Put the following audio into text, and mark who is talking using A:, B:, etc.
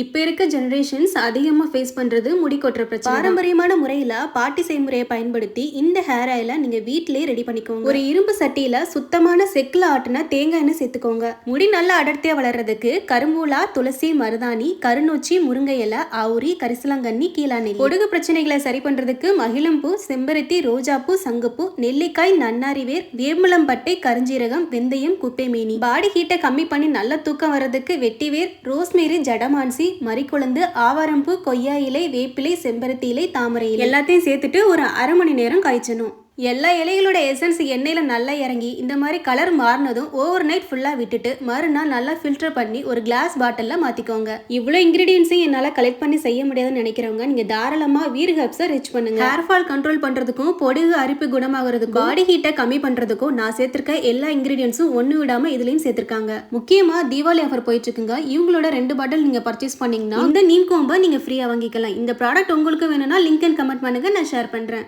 A: இப்போ இருக்க ஜெனரேஷன்ஸ் அதிகமாக ஃபேஸ் பண்ணுறது முடி கொட்டுற பிரச்சனை பாரம்பரியமான முறையில் பாட்டி செய்முறையை பயன்படுத்தி இந்த ஹேர் ஆயிலை நீங்கள் வீட்டிலேயே ரெடி பண்ணிக்கோங்க. ஒரு இரும்பு சட்டியில் சுத்தமான செக்கில் ஆட்டின தேங்காய் எண்ணெய் சேர்த்துக்கோங்க. முடி நல்லா அடர்த்தியாக வளர்றதுக்கு கரும்பூலா துளசி மருதாணி கருநொச்சி முருங்கை இலை ஆவுரி கரிசலாங்கண்ணி கீழாநெல்லி. பொடுகு பிரச்சனைகளை சரி பண்ணுறதுக்கு மகிழம்பூ செம்பருத்தி ரோஜாப்பூ சங்குப்பூ நெல்லிக்காய் நன்னாரி வேர் வேம்புளம்பட்டை கருஞ்சீரகம் வெந்தயம் குப்பைமேனி. பாடி ஹீட்டை கம்மி பண்ணி நல்ல தூக்கம் வர்றதுக்கு வெட்டிவேர் ரோஸ்மேரி ஜடமான்சி மறிக்குழந்து ஆவாரம்பூ கொய்யா இலை வேப்பிலை செம்பருத்தி இலை தாமரை இலை. எல்லாத்தையும் சேர்த்துட்டு ஒரு அரை மணி நேரம் காய்ச்சணும். எல்லா இலைகளோட எசன்ஸ் எண்ணெயில் நல்லா இறங்கி இந்த மாதிரி கலர் மாறினதும் ஓவர் நைட் ஃபுல்லாக விட்டுட்டு மறுநாள் நல்லா ஃபில்டர் பண்ணி ஒரு கிளாஸ் பாட்டிலில் மாற்றிக்கோங்க இவ்வளோ இன்க்ரீடியன்ஸையும் என்னால் கலெக்ட் பண்ணி செய்ய முடியாதுன்னு நினைக்கிறவங்க நீங்கள் தாராளமாக வீர் ஹெர்ப்ஸை ரிச் பண்ணுங்க. ஹேர் ஃபால் கண்ட்ரோல் பண்ணுறதுக்கும் பொடுகு அரிப்பு குணமாகிறதுக்கும் பாடி ஹீட்டை கம்மி பண்ணுறதுக்கும் நான் சேர்த்திருக்க எல்லா இன்க்ரீடியன்ஸும் ஒன்று விடாமல் இதுலேயும் சேர்த்துருக்காங்க. முக்கியமாக தீபாவளி ஆஃபர் போயிட்டு இருக்குங்க இவங்களோட ரெண்டு பாட்டில் நீங்கள் பர்ச்சேஸ் பண்ணீங்கன்னா இந்த நீம் கோம்பை நீங்கள் ஃப்ரீயாக வாங்கிக்கலாம். இந்த ப்ராடக்ட் உங்களுக்கு வேணும்னா லிங்க் அண்ட் கமெண்ட் பண்ணுங்கள் நான் ஷேர் பண்ணுறேன்